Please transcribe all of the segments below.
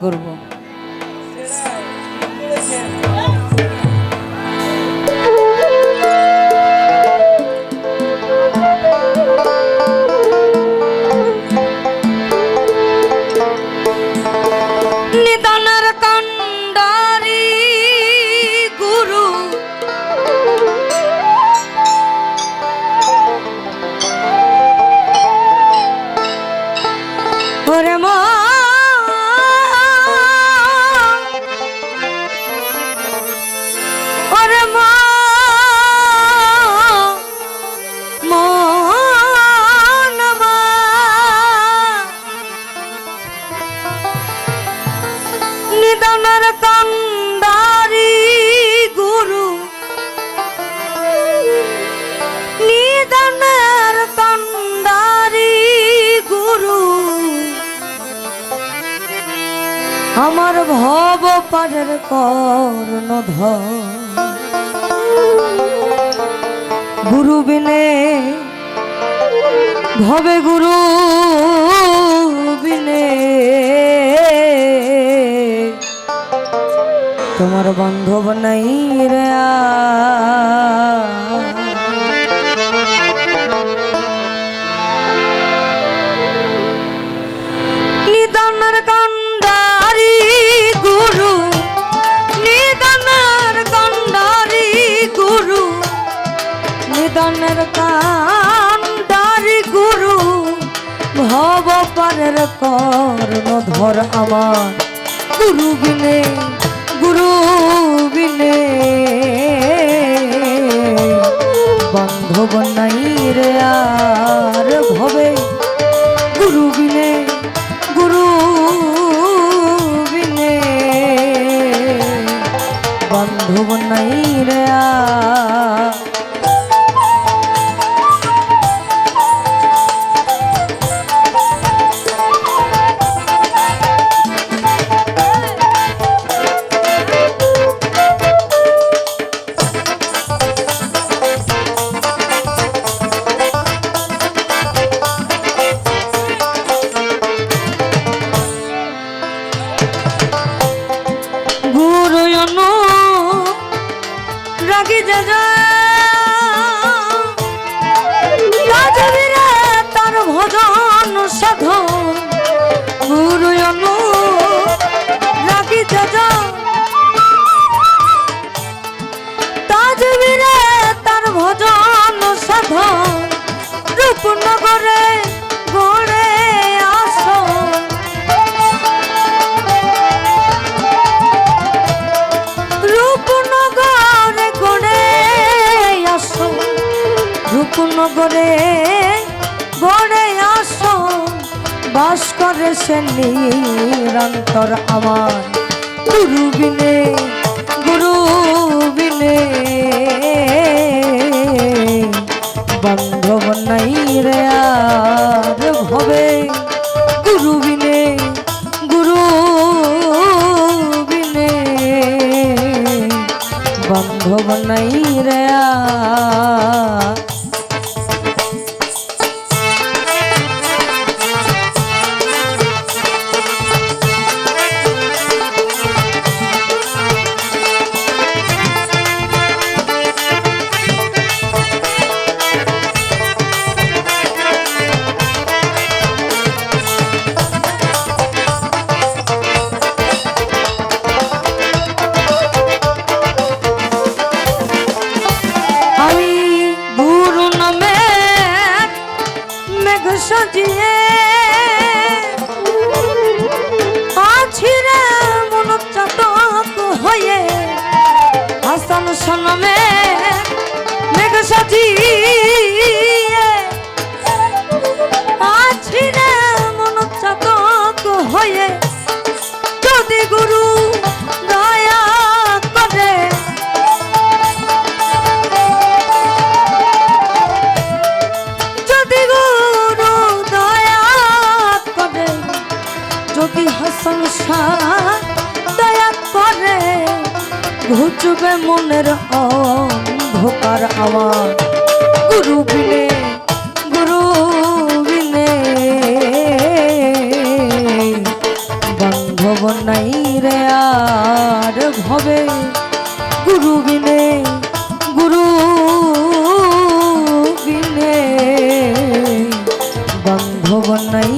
করব। আমার ভব পারের কর্ণ গুরু বিনে ভবে গুরু বিনে। তোমার বান্ধব নাই রে পারের কর্ণ ধর আমার গুরু বিনে গুরু বিনে বান্ধব নাই রে আর ভবে গুরু বিনে গুরু বিনে বান্ধব নাই রে আর। রাগি যা তার ভজন সাধন গুরু অনু রাগি যা। যা তার ভজন সাধন রূপনগরে রূপনগরে গড়ে আস। বাস করে সে নিরন্তর আমার গুরু বিনে গুরু বিনে বন্ধ নাই রে হাসান সনমে মেঘ সাজিয়ে ঘুচবে মনের অন্ধকার আমার। গুরু বিনে গুরু বিনে। বান্ধব নাই রে আর ভবে। গুরু বিনে গুরু বিনে। বান্ধব নাই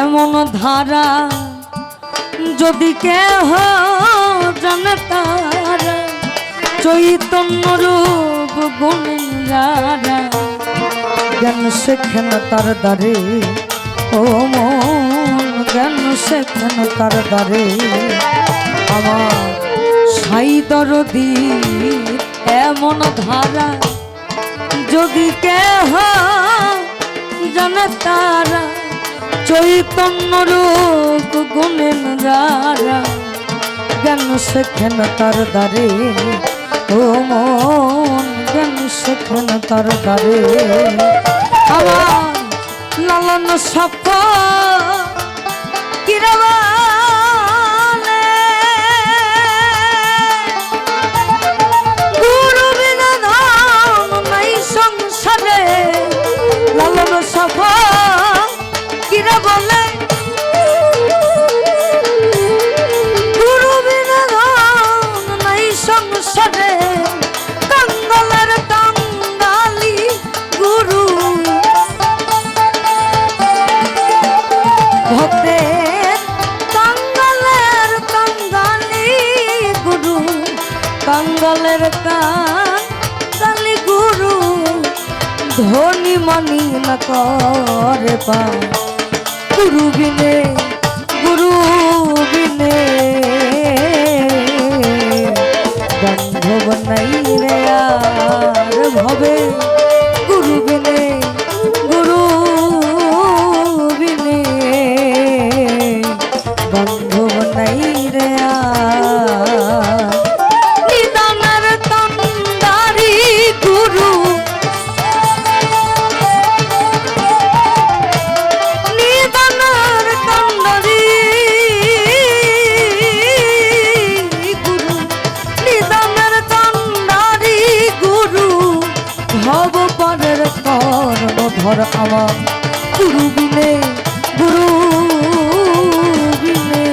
এমন ধারা যদি কেহ জানে তারা, চৈতন্য রূপ গুণেন জ্ঞান শেখেন তার দ্বারে, ও মন, জ্ঞান শেখেন তার দ্বারে। আমার সাই দরদি, এমন ধারা যদি কেহ জানে তারা চৈতন্য রূপ গুণেন যারা, জ্ঞান শেখেন তার দ্বারে। ও মন, জ্ঞান শেখেন তার দ্বারে। আমার লালন সফল কিরবালে ধনী মানি না করে পা গুরু বিনে গুরু বিনে বান্ধব নাই রে আর ভবে। ধর আমার গুরু বিনে গুরু বিনে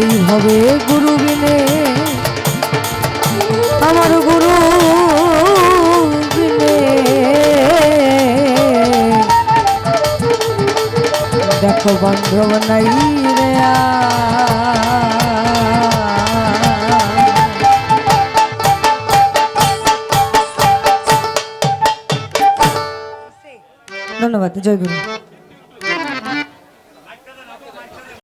এইভাবে গুরু বিনে আমার গুরু বিনে দেখো বান্ধব নাই রে আর। ধন্যবাদ জয় গুরু